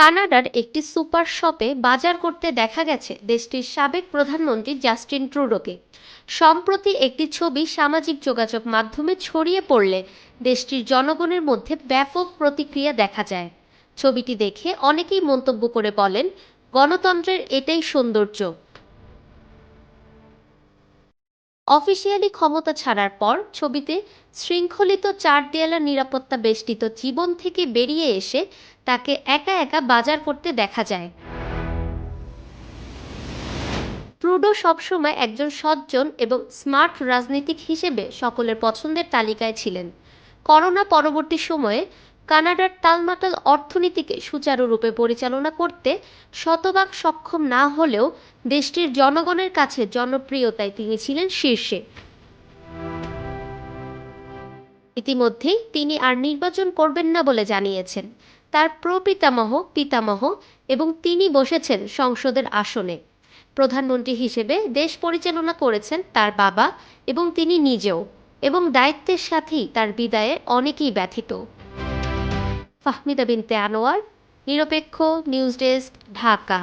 কানাডার একটি সুপার শপে বাজার করতে দেখা গেছে দেশটির সাবেক প্রধানমন্ত্রী জাস্টিন ট্রুডোকে। সম্প্রতি একটি ছবি সামাজিক যোগাযোগ মাধ্যমে ছড়িয়ে পড়লে দেশটির জনগণের মধ্যে ব্যাপক প্রতিক্রিয়া দেখা যায়। ছবিটি দেখে অনেকেই মন্তব্য করে বলেন, গণতন্ত্রের এটাই সৌন্দর্য। অফিসিয়ালি ক্ষমতা ছাড়ার পর ছবিতে শৃঙ্খলিত চার দেয়ালের নিরাপত্তা বেষ্টিত জীবন থেকে বেরিয়ে এসে তাকে একা একা বাজার করতে দেখা যায়। ট্রুডো সবসময় একজন সজ্জন এবং স্মার্ট রাজনীতিক হিসেবে সকলের পছন্দের তালিকায় ছিলেন। করোনা পরবর্তী সময়ে কানাডার টালমাটাল অর্থনীতিকে সুচারুরূপে পরিচালনা করতে শতভাগ সক্ষম না হলেও দেশটির জনগণের কাছে জনপ্রিয়তায় তিনি ছিলেন শীর্ষে। ইতিমধ্যেই তিনি আর নির্বাচন করবেন না বলে জানিয়েছেন। তার প্রপিতামহ, পিতামহ এবং তিনি বসেছেন সংসদের আসনে। প্রধানমন্ত্রী হিসেবে দেশ পরিচালনা করেছেন তার বাবা এবং তিনি নিজেও এবং দায়িত্বের সাথেই তার বিদায়ে অনেকেই ব্যথিত। ফাহমিদা বিনতে আনোয়ার নিরপেক্ষ নিউজ ডেস্ক ঢাকা।